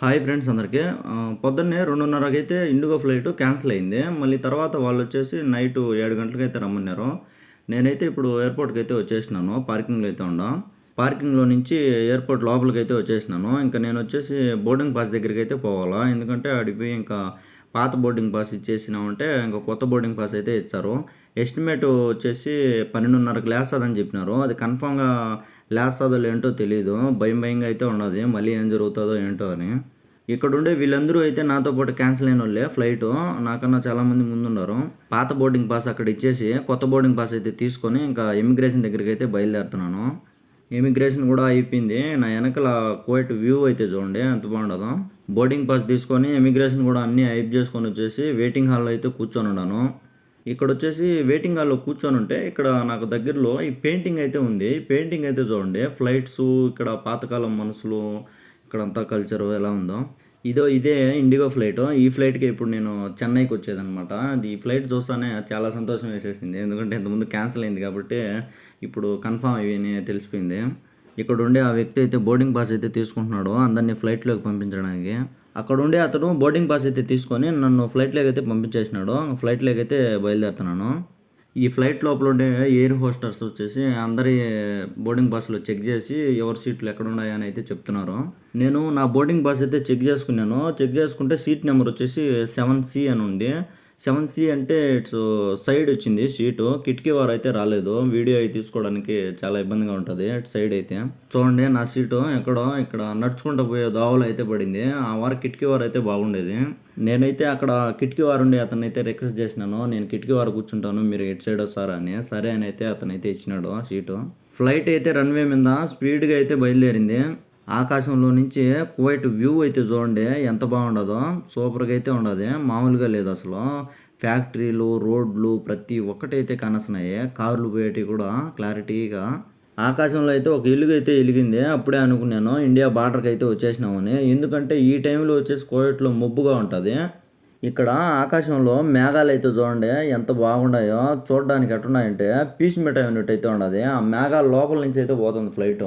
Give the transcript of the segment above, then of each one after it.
Hi friends అందరికీ. పొద్దున్నే రెండున్నరకి అయితే ఇండిగో ఫ్లైట్ క్యాన్సిల్ అయింది. మళ్ళీ తర్వాత వాళ్ళు వచ్చేసి నైట్ ఏడు గంటలకు అయితే రమ్మన్నారు. నేనైతే ఇప్పుడు ఎయిర్పోర్ట్కి అయితే వచ్చేసినాను. పార్కింగ్లో అయితే ఉండా. పార్కింగ్లో నుంచి ఎయిర్పోర్ట్ లోపలికి అయితే వచ్చేసినాను. ఇంకా నేను వచ్చేసి బోర్డింగ్ పాస్ దగ్గరికి అయితే పోవాలా. ఎందుకంటే అడిపోయి ఇంకా పాత బోర్డింగ్ పాస్ ఇచ్చేసినామంటే ఇంకా కొత్త బోర్డింగ్ పాస్ అయితే ఇచ్చారు. ఎస్టిమేట్ వచ్చేసి పన్నెండున్నరకు అదని చెప్పినారు. అది కన్ఫామ్గా లేస్తుందో ఏంటో తెలియదు భయం భయంగా అయితే ఉండదు. మళ్ళీ ఏం జరుగుతుందో ఏంటో అని. ఇక్కడ ఉండే వీళ్ళందరూ అయితే నాతో పాటు క్యాన్సిల్ అయిన వాళ్ళే ఫ్లైట్ నాకన్నా చాలామంది ముందున్నారు. పాత బోర్డింగ్ పాస్ అక్కడ ఇచ్చేసి కొత్త బోర్డింగ్ పాస్ అయితే తీసుకొని ఇంకా ఇమిగ్రేషన్ దగ్గరికి అయితే బయలుదేరుతున్నాను. ఇమిగ్రేషన్ కూడా అయిపోయింది. నా వెనకాల కోయట్ వ్యూ అయితే చూడండి ఎంత బాగుండదు. బోర్డింగ్ పాస్ తీసుకొని ఇమిగ్రేషన్ కూడా అన్నీ హైప్ చేసుకొని వచ్చేసి వెయిటింగ్ హాల్లో అయితే కూర్చొని ఉన్నాను. ఇక్కడ వచ్చేసి వెయిటింగ్ హాల్లో కూర్చొని ఉంటే ఇక్కడ నాకు దగ్గరలో ఈ పెయింటింగ్ అయితే ఉంది. పెయింటింగ్ అయితే చూడండి ఫ్లైట్స్ ఇక్కడ పాతకాలం మనుషులు ఇక్కడంతా కల్చర్ ఎలా ఉందో. ఇదో ఇదే ఇండిగో ఫ్లైట్ ఈ ఫ్లైట్కి ఇప్పుడు నేను చెన్నైకి వచ్చేదనమాట అది ఈ ఫ్లైట్ చూస్తానే చాలా సంతోషం వేసేసింది. ఎందుకంటే ఇంతకుముందు క్యాన్సిల్ అయింది కాబట్టి ఇప్పుడు కన్ఫామ్ అయ్యి తెలిసిపోయింది. ఇక్కడ ఉండే ఆ వ్యక్తి అయితే బోర్డింగ్ పాస్ అయితే తీసుకుంటున్నాడు అందరినీ ఫ్లైట్లోకి పంపించడానికి. అక్కడ ఉండే అతను బోర్డింగ్ పాస్ అయితే తీసుకొని నన్ను ఫ్లైట్లోకి అయితే పంపించేసినాడు. ఫ్లైట్లోకి అయితే బయలుదేరుతున్నాను. ఈ ఫ్లైట్ లోపల ఉండే ఎయిర్ హోస్టర్స్ వచ్చేసి అందరి బోర్డింగ్ బస్సులు చెక్ చేసి ఎవరి సీట్లు ఎక్కడ ఉన్నాయని అయితే చెప్తున్నారు. నేను నా బోర్డింగ్ బస్ అయితే చెక్ చేసుకున్నాను. చెక్ చేసుకుంటే సీట్ నెంబర్ వచ్చేసి సెవెన్ సి అని ఉంది. సెవెన్ సి అంటే ఇట్స్ సైడ్ వచ్చింది సీటు. కిటికీ వారు అయితే రాలేదు. వీడియో అయితే తీసుకోవడానికి చాలా ఇబ్బందిగా ఉంటుంది. అటు సైడ్ అయితే. చూడండి నా సీటు ఎక్కడో ఇక్కడ నడుచుకుంటూ పోయే దోవలు అయితే పడింది. ఆ వారు కిటికీ వారు అయితే బాగుండేది. నేనైతే అక్కడ కిటికీ వారు ఉండి అతను అయితే రిక్వెస్ట్ చేసినాను. నేను కిటికీ వారు కూర్చుంటాను మీరు ఎటు సైడ్ వస్తారా అని. సరే అని అయితే అతనైతే ఇచ్చినాడు సీటు. ఫ్లైట్ అయితే రన్వే మీద స్పీడ్గా అయితే బయలుదేరింది. ఆకాశంలో నుంచి కువైట్ వ్యూ అయితే చూడండి ఎంత బాగుండదో. సూపర్గా అయితే ఉండదు. మామూలుగా లేదు అసలు. ఫ్యాక్టరీలు రోడ్లు ప్రతి ఒక్కటైతే కానస్తున్నాయి కార్లు పోయేటివి కూడా క్లారిటీగా. ఆకాశంలో అయితే ఒక ఇల్లు అయితే వెలిగింది. అప్పుడే అనుకున్నాను ఇండియా బార్డర్కి అయితే వచ్చేసినామని. ఎందుకంటే ఈ టైంలో వచ్చేసి కోవిట్లో మబ్బుగా ఉంటుంది. ఇక్కడ ఆకాశంలో మేఘాలు అయితే చూడండి ఎంత బాగున్నాయో చూడడానికి ఎట్టున్నాయంటే పీస్ మిఠాయి ఉన్నట్టు అయితే ఉండదు. ఆ మేఘాల లోపల నుంచి అయితే పోతుంది ఫ్లైట్.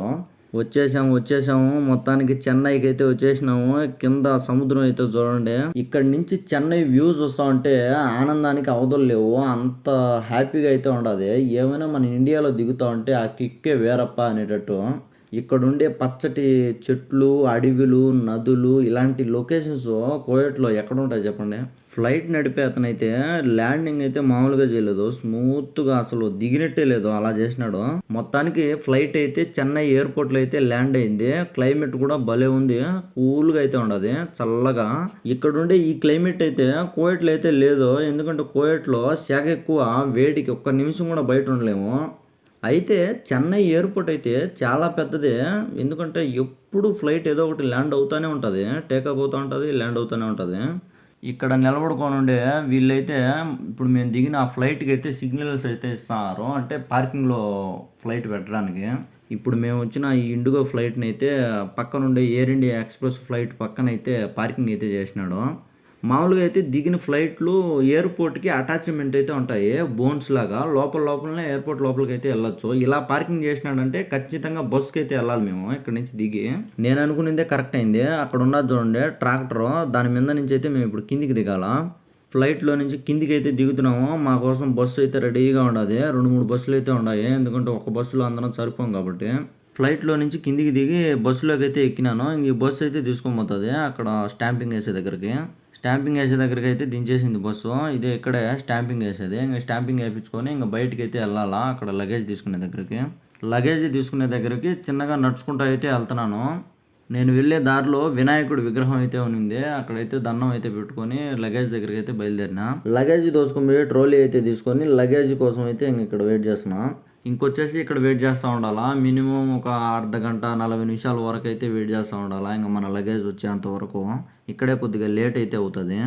వచ్చేసాము వచ్చేసాము. మొత్తానికి చెన్నైకి అయితే వచ్చేసినాము. కింద సముద్రం అయితే చూడండి. ఇక్కడ నుంచి చెన్నై వ్యూస్ వస్తా ఉంటే ఆనందానికి అవధులు లేవు. అంత హ్యాపీగా అయితే ఉండదు ఏమైనా మన ఇండియాలో దిగుతా ఉంటే ఆ కిక్కే వేరప్ప అనేటట్టు. ఇక్కడ ఉండే పచ్చటి చెట్లు అడవులు నదులు ఇలాంటి లొకేషన్స్ కోయట్లో ఎక్కడ ఉంటాయి చెప్పండి? ఫ్లైట్ నడిపే అతనైతే ల్యాండింగ్ అయితే మామూలుగా చేయలేదు. స్మూత్గా అసలు దిగినట్టే లేదు అలా చేసినాడు. మొత్తానికి ఫ్లైట్ అయితే చెన్నై ఎయిర్పోర్ట్లో అయితే ల్యాండ్ అయింది. క్లైమేట్ కూడా భలే ఉంది. కూల్గా అయితే ఉండదు. చల్లగా. ఇక్కడుండే ఈ క్లైమేట్ అయితే కోయట్లో అయితే లేదు. ఎందుకంటే కోయట్లో శాఖ ఎక్కువ. వేడికి ఒక్క నిమిషం కూడా బయట ఉండలేము. అయితే చెన్నై ఎయిర్పోర్ట్ అయితే చాలా పెద్దదే. ఎందుకంటే ఎప్పుడు ఫ్లైట్ ఏదో ఒకటి ల్యాండ్ అవుతూనే ఉంటుంది. టేకప్ అవుతూ ఉంటుంది ల్యాండ్ అవుతూనే ఉంటుంది. ఇక్కడ నిలబడుకొని ఉండే వీళ్ళైతే ఇప్పుడు మేము దిగిన ఆ ఫ్లైట్కి అయితే సిగ్నల్స్ అయితే ఇస్తున్నారు అంటే పార్కింగ్లో ఫ్లైట్ పెట్టడానికి. ఇప్పుడు మేము వచ్చిన ఈ ఇండిగో ఫ్లైట్ని అయితే పక్కనుండే ఎయిర్ ఇండియా ఎక్స్ప్రెస్ ఫ్లైట్ పక్కన అయితే పార్కింగ్ అయితే చేసినాడు. మామూలుగా అయితే దిగిన ఫ్లైట్లు ఎయిర్పోర్ట్కి అటాచ్మెంట్ అయితే ఉంటాయి. బోన్స్ లాగా. లోపల లోపలనే ఎయిర్పోర్ట్ లోపలికి అయితే వెళ్ళొచ్చు. ఇలా పార్కింగ్ చేసినాడంటే ఖచ్చితంగా బస్కి అయితే వెళ్ళాలి మేము ఇక్కడ నుంచి దిగి. నేను అనుకునేదే కరెక్ట్ అయింది. అక్కడ ఉన్నది చూడండి ట్రాక్టర్. దాని మీద నుంచి అయితే మేము ఇప్పుడు కిందికి దిగాల. ఫ్లైట్లో నుంచి కిందికి అయితే దిగుతున్నాము. మా కోసం బస్సు అయితే రెడీగా ఉండదు. రెండు మూడు బస్సులు అయితే ఉన్నాయి. ఎందుకంటే ఒక బస్సులో అందరం సరిపోం కాబట్టి. ఫ్లైట్లో నుంచి కిందికి దిగి బస్సులోకి అయితే ఎక్కినాను. ఇంక బస్సు అయితే తీసుకొని పోతుంది. అక్కడ స్టాంపింగ్ వేసే దగ్గరికి. స్టాంపింగ్ వేసే దగ్గరికి అయితే దించేసింది బస్సు. ఇదే ఇక్కడే స్టాంపింగ్ వేసేది. ఇంకా స్టాంపింగ్ వేయించుకొని ఇంకా బయటికి అయితే వెళ్ళాలా. అక్కడ లగేజ్ తీసుకునే దగ్గరికి. లగేజ్ తీసుకునే దగ్గరికి చిన్నగా నడుచుకుంటూ అయితే వెళ్తున్నాను. నేను వెళ్ళే దారిలో వినాయకుడి విగ్రహం అయితే ఉన్నింది. అక్కడైతే దండం అయితే పెట్టుకొని లగేజ్ దగ్గరికి అయితే బయలుదేరిన. లగేజ్ దోసుకొని ట్రోలీ అయితే తీసుకొని లగేజ్ కోసం అయితే ఇంక ఇక్కడ వెయిట్ చేస్తున్నా. ఇంకొచ్చేసి ఇక్కడ వెయిట్ చేస్తూ ఉండాలా? మినిమం ఒక అర్ధ గంట నలభై నిమిషాల వరకు అయితే వెయిట్ చేస్తూ ఉండాలా? ఇంకా మన లగేజ్ వచ్చేంత వరకు. ఇక్కడే కొద్దిగా లేట్ అయితే అవుతుంది.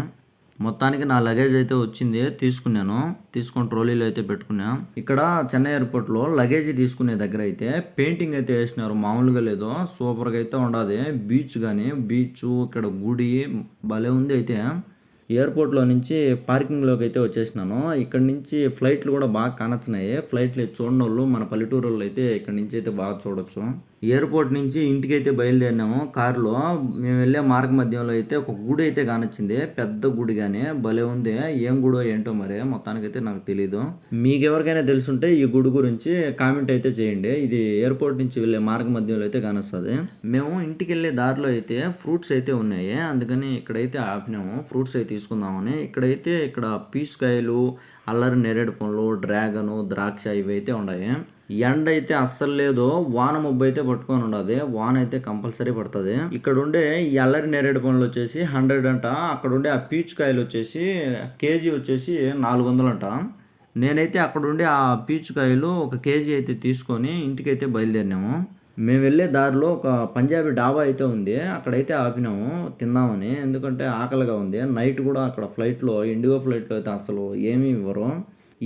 మొత్తానికి నా లగేజ్ అయితే వచ్చింది తీసుకున్నాను. తీసుకొని ట్రోలీలో అయితే పెట్టుకున్నా. ఇక్కడ చెన్నై ఎయిర్పోర్ట్లో లగేజ్ తీసుకునే దగ్గర అయితే పెయింటింగ్ అయితే వేసినారు. మామూలుగా లేదు. సూపర్గా అయితే ఉండదు. బీచ్ కానీ బీచ్ ఇక్కడ గుడి భలే ఉంది అయితే. ఎయిర్పోర్ట్‌లో నుంచి పార్కింగ్‌లోకి అయితే వచ్చేసినాను. ఇక్కడ నుంచి ఫ్లైట్‌లు కూడా బాగా కానొచ్చినాయి. ఫ్లైట్‌లు చూడనోళ్ళు మన పల్లెటూరు వాళ్ళు అయితే ఇక్కడ నుంచి అయితే బాగా చూడొచ్చు. ఎయిర్పోర్ట్ నుంచి ఇంటికైతే బయలుదేరినాము కారులో. మేము వెళ్ళే మార్గ మధ్యంలో అయితే ఒక గుడి అయితే కానొచ్చింది. పెద్ద గుడి కానీ భలే ఉంది. ఏం గుడో ఏంటో మరి మొత్తానికైతే నాకు తెలీదు. మీకెవరికైనా తెలుసుంటే ఈ గుడి గురించి కామెంట్ అయితే చేయండి. ఇది ఎయిర్పోర్ట్ నుంచి వెళ్ళే మార్గ మధ్యంలో అయితే కానొస్తుంది మేము ఇంటికెళ్ళే దారిలో అయితే ఫ్రూట్స్ అయితే ఉన్నాయి. అందుకని ఇక్కడైతే ఆపినాము. ఫ్రూట్స్ అయితే తీసుకుందామని. ఇక్కడైతే ఇక్కడ పీస్కాయలు అల్లరి నేరేడు పండ్లు, డ్రాగను, ద్రాక్ష ఇవైతే ఉన్నాయి ఎండ అయితే అస్సలు లేదు. వాన మబ్బైతే పట్టుకొని ఉండదు వాన అయితే కంపల్సరీ పడుతుంది ఇక్కడుండే ఈ అల్లరి నేరేడు పండ్లు వచ్చేసి 100 అంట. అక్కడుండే ఆ పీచుకాయలు వచ్చేసి కేజీ వచ్చేసి 400 అంట. నేనైతే అక్కడుండే ఆ పీచుకాయలు ఒక కేజీ అయితే తీసుకొని ఇంటికైతే బయలుదేరినాము. మేము వెళ్ళే దారిలో ఒక పంజాబీ డాబా అయితే ఉంది. అక్కడైతే ఆపినాము తిందామని. ఎందుకంటే ఆకలిగా ఉంది. నైట్ కూడా అక్కడ ఫ్లైట్‌లో ఇండిగో ఫ్లైట్‌లో అయితే అసలు ఏమీ ఇవ్వరు.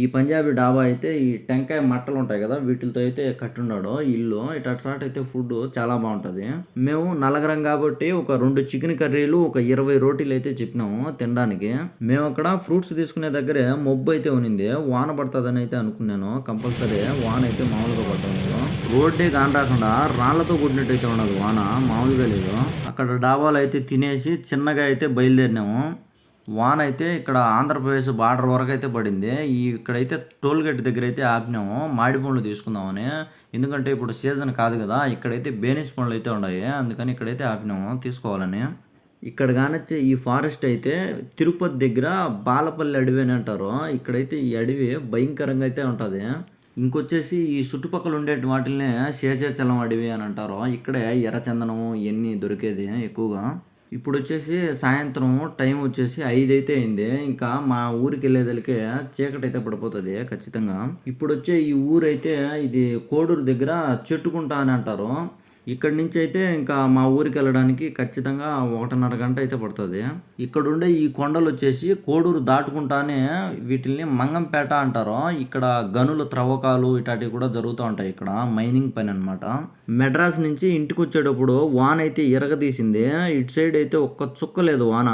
ఈ పంజాబీ డాబా అయితే ఈ టెంకాయ మట్టలు ఉంటాయి కదా! వీటితో అయితే కట్టున్నాడు ఇల్లు. ఇటు చోట అయితే ఫుడ్ చాలా బాగుంటుంది మేము నలగరం కాబట్టి ఒక రెండు చికెన్ కర్రీలు, ఒక 20 రోటీలు అయితే చెప్పినాము తినడానికి. మేము అక్కడ ఫ్రూట్స్ తీసుకునే దగ్గరే మబ్బు అయితే ఉన్నింది. వాన పడుతుందని అయితే అనుకున్నాను. కంపల్సరీ వాన అయితే మామూలుగా పడుతుంది రోడ్డే కాని రాకుండా రాళ్ళతో రాళ్ళతో కూడినట్టయితే ఉన్నది వాన. మామూలుగా లేదు. అక్కడ డాబాలో అయితే తినేసి చిన్నగా అయితే బయలుదేరినాము. వాన అయితే ఇక్కడ ఆంధ్రప్రదేశ్ బార్డర్ వరకు అయితే పడింది. ఈ ఇక్కడైతే టోల్ గేట్ దగ్గర అయితే ఆపినాము. మాడి పండ్లు తీసుకుందామని. ఎందుకంటే ఇప్పుడు సీజన్ కాదు కదా! ఇక్కడైతే బేనిస్ పండ్లు అయితే ఉన్నాయి. అందుకని ఇక్కడైతే ఆపినాము తీసుకోవాలని. ఇక్కడ కానొచ్చే ఈ ఫారెస్ట్ అయితే తిరుపతి దగ్గర బాలపల్లి అడవి అని అంటారు. ఇక్కడైతే ఈ అడవి భయంకరంగా అయితే ఉంటుంది ఇంకొచ్చేసి ఈ చుట్టుపక్కల ఉండే వాటిల్నే శేషాచలం అడవి అని అంటారు. ఇక్కడే ఎర్రచందనము ఇవన్నీ దొరికేది ఎక్కువగా. ఇప్పుడు వచ్చేసి సాయంత్రం టైం వచ్చేసి ఐదు అయితే అయింది. ఇంకా మా ఊరికెళ్ళేదలకే చీకటైతే పడిపోతుంది ఖచ్చితంగా. ఇప్పుడు వచ్చే ఈ ఊరైతే ఇది కోడూరు దగ్గర చెట్టుకుంట అని అంటారు. ఇక్కడి నుంచి అయితే ఇంకా మా ఊరికి వెళ్ళడానికి ఖచ్చితంగా 1:30 గంట అయితే పడుతుంది ఇక్కడుండే ఈ కొండలు వచ్చేసి కోడూరు దాటుకుంటానే వీటిల్ని మంగంపేట అంటారు. ఇక్కడ గనుల త్రవ్వకాలు ఇటాటివి కూడా జరుగుతా ఉంటాయి ఇక్కడ. మైనింగ్ పని అన్నమాట. మెడ్రాస్ నుంచి ఇంటికి వచ్చేటప్పుడు వాన్ అయితే ఇరగదీసింది. ఇటు సైడ్ అయితే ఒక్క చుక్క లేదు వాన.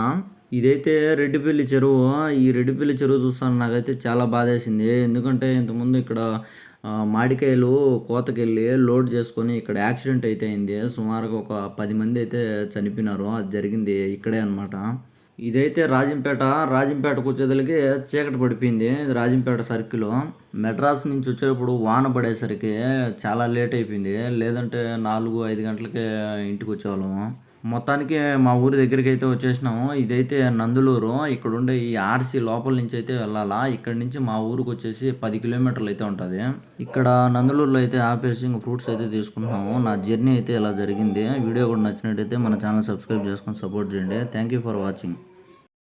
ఇదైతే రెడ్డిపల్లి చెరువు. ఈ రెడ్డిపల్లి చెరువు చూస్తాను నాకైతే చాలా బాధేసింది. ఎందుకంటే ఇంతకుముందు ఇక్కడ మాడికాయలు కోతకెళ్ళి లోడ్ చేసుకొని ఇక్కడ యాక్సిడెంట్ అయితే అయింది. సుమారుగా ఒక పది మంది అయితే చనిపోయినారు. అది జరిగింది ఇక్కడే అన్నమాట. ఇదైతే రాజంపేట. రాజంపేటకొచ్చేదలకి చీకటి పడిపోయింది. రాజంపేట సర్కిల్ మెడ్రాస్ నుంచి వచ్చేటప్పుడు వాన పడేసరికి చాలా లేట్ అయిపోయింది. లేదంటే 4, 5 గంటలకే ఇంటికొచ్చేవాళ్ళము. మొత్తానికి మా ఊరి దగ్గరికి అయితే వచ్చేసినాము. ఇదైతే నందులూరు. ఇక్కడుండే ఈ ఆర్‌సీ లోపల నుంచి అయితే వెళ్ళాలా. ఇక్కడ నుంచి మా ఊరికి వచ్చేసి పది కిలోమీటర్లు అయితే ఉంటుంది ఇక్కడ నందులూరులో అయితే ఆపేసి ఇంక ఫ్రూట్స్ అయితే తీసుకుంటున్నాము. నా జర్నీ అయితే ఇలా జరిగింది. వీడియో కూడా నచ్చినట్టయితే మన ఛానల్ సబ్స్క్రైబ్ చేసుకొని సపోర్ట్ చేయండి. Thank you for watching.